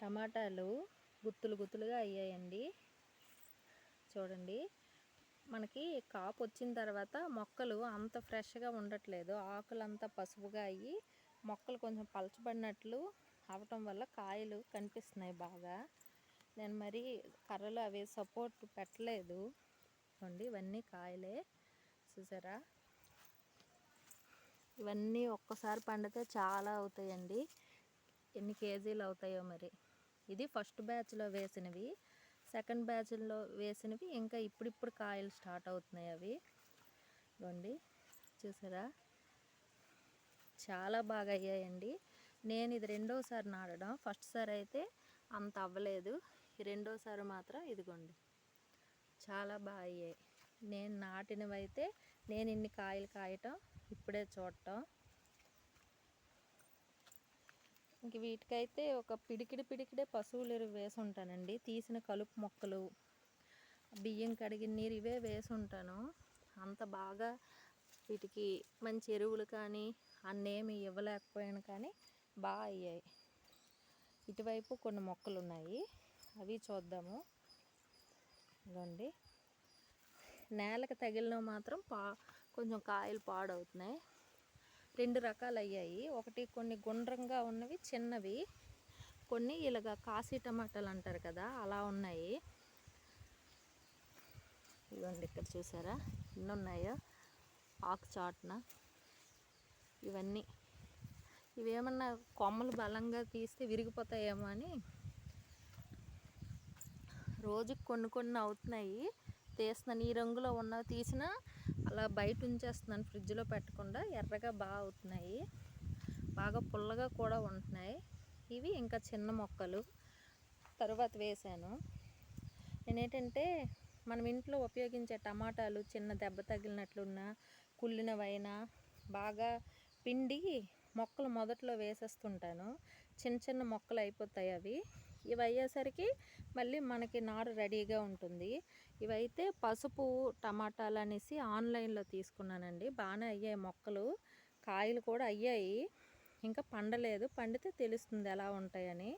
టమాటాలు గుత్తులు గుత్తులుగా అయ్యాయండి. చూడండి. మనకి కాపు వచ్చిన తర్వాత మొక్కలు అంత ఫ్రెష్గా ఉండట్లేదు. ఆకులు అంతా పసుపుగా అయ్యి మొక్కలు కొంచెం పలచబడినట్లు అవటం వల్ల కాయలు కనిపిస్తున్నాయి బాగా. నేను మరి కర్రలు అవి సపోర్ట్ పెట్టలేదు. చూడండి ఇవన్నీ కాయలే. చూసారా? ఇవన్నీ ఒక్కసారి పండితే చాలా అవుతాయండి. ఎన్ని కేజీలు అవుతాయో మరి. ఇది ఫస్ట్ బ్యాచ్లో వేసినవి. సెకండ్ బ్యాచ్లో వేసినవి. ఇంకా ఇప్పుడిప్పుడు కాయలు స్టార్ట్ అవుతున్నాయి అవి. ఇవ్వండి. చూసారా? చాలా బాగా అయ్యాయండి. నేను ఇది రెండోసారి నాడడం ఫస్ట్ సారి అయితే అంత అవ్వలేదు. రెండోసారి మాత్రం ఇదిగోండి. చాలా బాగా అయ్యాయి. నేను నాటినవి అయితే నేను ఇన్ని కాయలు కాయటం ఇప్పుడే చూడటం. ఇంక వీటికైతే ఒక పిడికిడి పిడికిడే పశువులు ఎరువు వేసి ఉంటానండి తీసిన కలుపు మొక్కలు బియ్యం కడిగిన నీరు ఇవే వేసి ఉంటాను అంత బాగా వీటికి మంచి ఎరువులు కానీ అన్నేమి ఇవ్వలేకపోయాను కానీ బాగా అయ్యాయి. ఇటువైపు కొన్ని మొక్కలు ఉన్నాయి అవి చూద్దాము. ఇదండి నేలకు తగిలిన మాత్రం పా కొంచెం కాయలు పాడవుతున్నాయి. రెండు రకాలు అయ్యాయి ఒకటి కొన్ని గుండ్రంగా ఉన్నవి చిన్నవి. కొన్ని ఇలాగ కాశీ టమాటాలు అంటారు కదా అలా ఉన్నాయి. ఇవ్వండి ఇక్కడ చూసారా? ఎన్ని ఉన్నాయో? ఆకు చాటున. ఇవన్నీ. ఇవేమన్నా కొమ్మలు బలంగా తీస్తే విరిగిపోతాయేమో అని రోజుకి కొన్ని కొన్ని అవుతున్నాయి. తీస్తున్నాను ఈ రంగులో ఉన్నవి తీసినా అలా బయట ఉంచేస్తున్నాను ఫ్రిడ్జ్లో పెట్టకుండా ఎర్రగా బాగా అవుతున్నాయి. బాగా పుల్లగా కూడా ఉంటున్నాయి. ఇవి ఇంకా చిన్న మొక్కలు. తర్వాత వేసాను నేనేంటంటే మనం ఇంట్లో ఉపయోగించే టమాటాలు చిన్న దెబ్బ తగిలినట్లున్న కుళ్ళినవైనా బాగా పిండి మొక్కలు మొదట్లో వేసేస్తుంటాను. చిన్న చిన్న మొక్కలు అయిపోతాయి అవి. ఇవి అయ్యేసరికి మళ్ళీ మనకి నారు రెడీగా ఉంటుంది. ఇవైతే పసుపు టమాటాలు అనేసి ఆన్లైన్లో తీసుకున్నానండి. బాగానే అయ్యాయి మొక్కలు. కాయలు కూడా అయ్యాయి. ఇంకా పండలేదు. పండితే తెలుస్తుంది ఎలా ఉంటాయని.